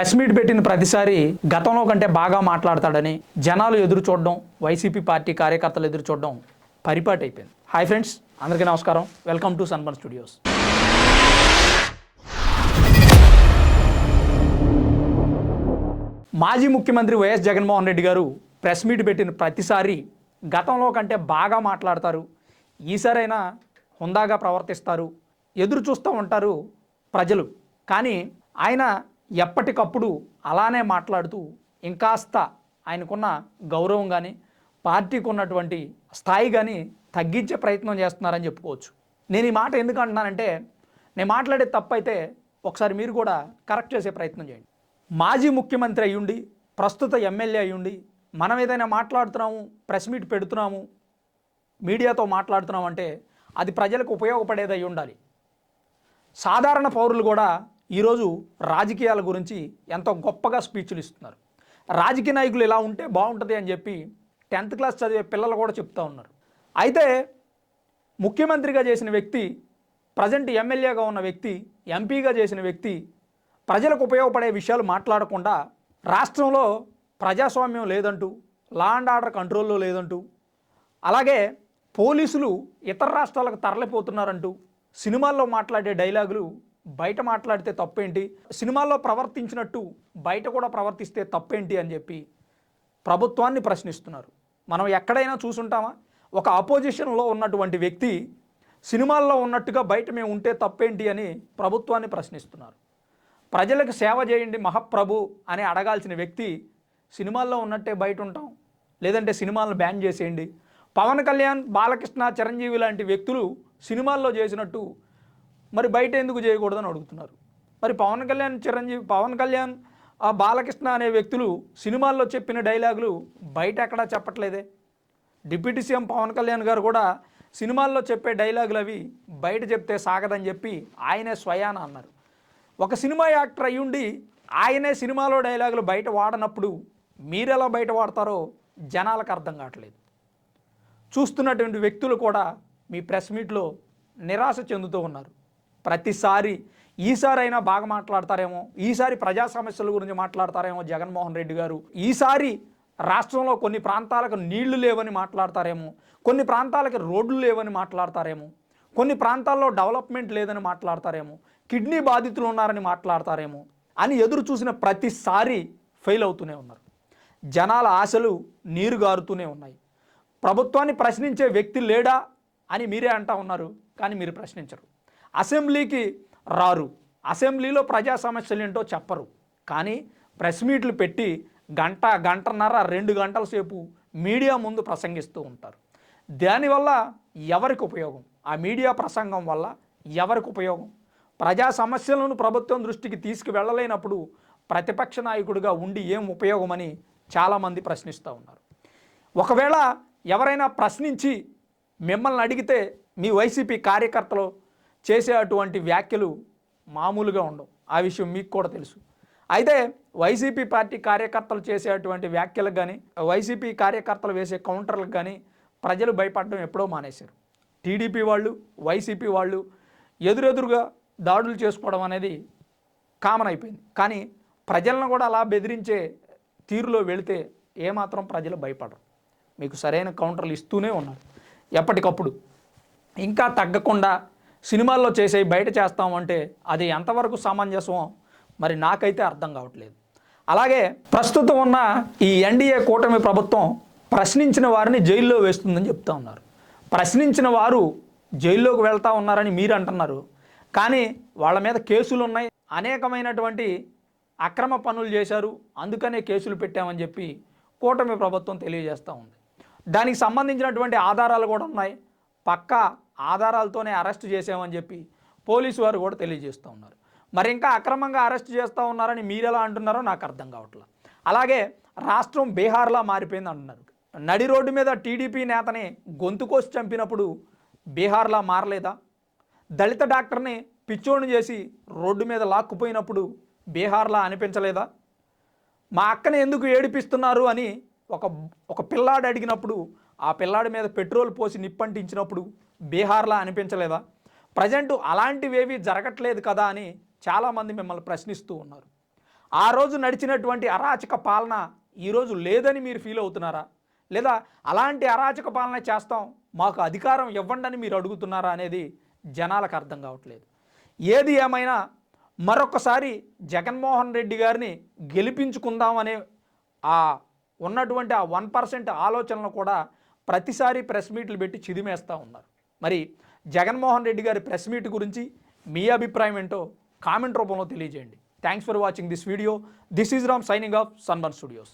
Press meet పెట్టిన ప్రతిసారి గతంలో కంటే బాగా మాట్లాడతాడని జనాలు ఎదురు చూడడం వైసీపీ పార్టీ కార్యకర్తలు ఎదురు చూడడం పరిపాటి అయిపోయింది. హాయ్ ఫ్రెండ్స్ అందరికీ నమస్కారం. వెల్కమ్ టు సన్మన్ స్టూడియోస్ మాజీ ముఖ్యమంత్రి వైఎస్ జగన్మోహన్ రెడ్డి గారు ప్రెస్ మీట్ పెట్టిన ప్రతిసారి గతంలో కంటే బాగా మాట్లాడతారు. ఈసారైనా హుందాగా ప్రవర్తిస్తారు. ఎదురు చూస్తూ ఉంటారు ప్రజలు. కానీ ఆయన ఎప్పటికప్పుడు అలానే మాట్లాడుతూ ఇంకాస్త ఆయనకున్న గౌరవం కానీ పార్టీకి ఉన్నటువంటి స్థాయి కానీ తగ్గించే ప్రయత్నం చేస్తున్నారని చెప్పుకోవచ్చు. నేను ఈ మాట ఎందుకు అంటున్నానంటే నేను మాట్లాడే తప్పు అయితే ఒకసారి మీరు కూడా కరెక్ట్ చేసే ప్రయత్నం చేయండి. మాజీ ముఖ్యమంత్రి అయ్యుండి ప్రస్తుత ఎమ్మెల్యే అయ్యుండి మనం ఏదైనా మాట్లాడుతున్నాము ప్రెస్ మీట్ పెడుతున్నాము మీడియాతో మాట్లాడుతున్నాం అంటే అది ప్రజలకు ఉపయోగపడేది అయి ఉండాలి సాధారణ పౌరులు కూడా ఈరోజు రాజకీయాల గురించి ఎంతో గొప్పగా స్పీచ్లు ఇస్తున్నారు. రాజకీయ నాయకులు ఇలా ఉంటే బాగుంటుంది అని చెప్పి టెన్త్ క్లాస్ చదివే పిల్లలు కూడా చెప్తా ఉన్నారు. అయితే ముఖ్యమంత్రిగా చేసిన వ్యక్తి ప్రజెంట్ ఎమ్మెల్యేగా ఉన్న వ్యక్తి ఎంపీగా చేసిన వ్యక్తి ప్రజలకు ఉపయోగపడే విషయాలు మాట్లాడకుండా రాష్ట్రంలో ప్రజాస్వామ్యం లేదంటూ లా అండ్ ఆర్డర్ కంట్రోల్లో లేదంటూ అలాగే పోలీసులు ఇతర రాష్ట్రాలకు తరలిపోతున్నారంటూ సినిమాల్లో మాట్లాడే డైలాగులు బయట మాట్లాడితే తప్పేంటి? సినిమాల్లో ప్రవర్తించినట్టు బయట కూడా ప్రవర్తిస్తే తప్పేంటి అని చెప్పి ప్రభుత్వాన్ని ప్రశ్నిస్తున్నారు. మనం ఎక్కడైనా చూసుంటామా? ఒక అపోజిషన్లో ఉన్నటువంటి వ్యక్తి సినిమాల్లో ఉన్నట్టుగా బయట మేము ఉంటే తప్పేంటి అని ప్రభుత్వాన్ని ప్రశ్నిస్తున్నారు. ప్రజలకు సేవ చేయండి మహాప్రభు అని అడగాల్సిన వ్యక్తి సినిమాల్లో ఉన్నట్టే బయట ఉంటాం. లేదంటే సినిమాలను బ్యాన్ చేసేయండి. పవన్ కళ్యాణ్ బాలకృష్ణ చిరంజీవి లాంటి వ్యక్తులు సినిమాల్లో చేసినట్టు మరి బయట ఎందుకు చేయకూడదని అడుగుతున్నారు. మరి పవన్ కళ్యాణ్ చిరంజీవి పవన్ కళ్యాణ్ ఆ బాలకృష్ణ అనే వ్యక్తులు సినిమాల్లో చెప్పిన డైలాగులు బయట ఎక్కడా చెప్పట్లేదే. డిప్యూటీ సీఎం పవన్ కళ్యాణ్ గారు కూడా సినిమాల్లో చెప్పే డైలాగులు అవి బయట చెప్తే సాగదని చెప్పి ఆయనే స్వయాన అన్నారు. ఒక సినిమా యాక్టర్ అయ్యుండి ఆయనే సినిమాలో డైలాగులు బయట వాడనప్పుడు మీరెలా బయట వాడతారో జనాలకు అర్థం కావట్లేదు. చూస్తున్నటువంటి వ్యక్తులు కూడా మీ ప్రెస్ మీట్లో నిరాశ చెందుతూ ఉన్నారు. ప్రతిసారి ఈసారైనా బాగా మాట్లాడతారేమో ఈసారి ప్రజా సమస్యల గురించి మాట్లాడతారేమో జగన్మోహన్ రెడ్డి గారు. ఈసారి రాష్ట్రంలో కొన్ని ప్రాంతాలకు నీళ్ళు లేవని మాట్లాడతారేమో కొన్ని ప్రాంతాలకు రోడ్లు లేవని మాట్లాడతారేమో కొన్ని ప్రాంతాల్లో డెవలప్మెంట్ లేదని మాట్లాడతారేమో కిడ్నీ బాధితులు ఉన్నారని మాట్లాడతారేమో అని ఎదురు చూసిన ప్రతిసారి ఫెయిల్ అవుతూనే ఉన్నారు. జనాల ఆశలు నీరు గారుతూనే ఉన్నాయి. ప్రభుత్వాన్ని ప్రశ్నించే వ్యక్తి లేడా అని మీరే అంటా ఉన్నారు కానీ మీరు ప్రశ్నించరు. అసెంబ్లీకి రారు. అసెంబ్లీలో ప్రజా సమస్యలు ఏంటో చెప్పరు. కానీ ప్రెస్ మీట్లు పెట్టి గంట గంటన్నర రెండు గంటల సేపు మీడియా ముందు ప్రసంగిస్తూ ఉంటారు. దానివల్ల ఎవరికి ఉపయోగం? ఆ మీడియా ప్రసంగం వల్ల ఎవరికి ఉపయోగం? ప్రజా సమస్యలను ప్రభుత్వం దృష్టికి తీసుకువెళ్ళలేనప్పుడు ప్రతిపక్ష నాయకుడిగా ఉండి ఏం ఉపయోగమని చాలామంది ప్రశ్నిస్తూ ఉన్నారు. ఒకవేళ ఎవరైనా ప్రశ్నించి మిమ్మల్ని అడిగితే మీ వైసీపీ కార్యకర్తలు చేసే అటువంటి వ్యాఖ్యలు మామూలుగా ఉండవు. ఆ విషయం మీకు కూడా తెలుసు. అయితే వైసీపీ పార్టీ కార్యకర్తలు చేసేటువంటి వ్యాఖ్యలకు కానీ వైసీపీ కార్యకర్తలు వేసే కౌంటర్లకు కానీ ప్రజలు భయపడడం ఎప్పుడో మానేశారు. టీడీపీ వాళ్ళు వైసీపీ వాళ్ళు ఎదురెదురుగా దాడులు చేసుకోవడం అనేది కామన్ అయిపోయింది. కానీ ప్రజలను కూడా అలా బెదిరించే తీరులో వెళితే ఏమాత్రం ప్రజలు భయపడరు. మీకు సరైన కౌంటర్లు ఇస్తూనే ఉన్నారు. ఎప్పటికప్పుడు. ఇంకా తగ్గకుండా సినిమాల్లో చేసే బయట చేస్తామంటే అది ఎంతవరకు సమంజసమో మరి నాకైతే అర్థం కావట్లేదు. అలాగే ప్రస్తుతం ఉన్న ఈ ఎన్డీఏ కూటమి ప్రభుత్వం ప్రశ్నించిన వారిని జైల్లో వేస్తుందని చెప్తా ఉన్నారు. ప్రశ్నించిన వారు జైల్లోకి వెళ్తా ఉన్నారని మీరు అంటున్నారు కానీ వాళ్ళ మీద కేసులు ఉన్నాయి. అనేకమైనటువంటి అక్రమ పనులు చేశారు. అందుకనే కేసులు పెట్టామని చెప్పి కూటమి ప్రభుత్వం తెలియజేస్తూ ఉంది. దానికి సంబంధించినటువంటి ఆధారాలు కూడా ఉన్నాయి. పక్కా ఆధారాలతోనే అరెస్ట్ చేసామని చెప్పి పోలీసు వారు కూడా తెలియజేస్తూ ఉన్నారు. మరి ఇంకా అక్రమంగా అరెస్ట్ చేస్తూ ఉన్నారని మీరు ఎలా అంటున్నారో నాకు అర్థం కావట్లేదు అలాగే రాష్ట్రం బీహార్లా మారిపోయింది అంటున్నారు. నడి రోడ్డు మీద టీడీపీ నేతని గొంతు కోసి చంపినప్పుడు బీహార్లా మారలేదా? దళిత డాక్టర్ని పిచ్చోడిని చేసి రోడ్డు మీద లాక్కుపోయినప్పుడు బీహార్లా అనిపించలేదా? మా అక్కని ఎందుకు ఏడిపిస్తున్నారు అని ఒక ఒక పిల్లాడు అడిగినప్పుడు ఆ పిల్లాడి మీద పెట్రోల్ పోసి నిప్పంటించినప్పుడు బీహార్లా అనిపించలేదా? ప్రజెంట్ అలాంటివేవి జరగట్లేదు కదా అని చాలామంది మిమ్మల్ని ప్రశ్నిస్తూ ఉన్నారు. ఆ రోజు నడిచినటువంటి అరాచక పాలన ఈరోజు లేదని మీరు ఫీల్ అవుతున్నారా? లేదా అలాంటి అరాచక పాలన చేస్తాం మాకు అధికారం ఇవ్వండి అని మీరు అడుగుతున్నారా అనేది జనాలకు అర్థం కావట్లేదు. ఏది ఏమైనా మరొకసారి జగన్మోహన్ రెడ్డి గారిని గెలిపించుకుందామనే ఆ ఉన్నటువంటి ఆ వన్ పర్సెంట్ ఆలోచనలు కూడా ప్రతిసారి ప్రెస్ మీట్లు పెట్టి చిదిమేస్తూ ఉన్నారు. మరి జగన్మోహన్ రెడ్డి గారి ప్రెస్ మీట్ గురించి మీ అభిప్రాయం ఏంటో కామెంట్ రూపంలో తెలియజేయండి. Thanks for watching this video this is Ram signing off Sunburn studios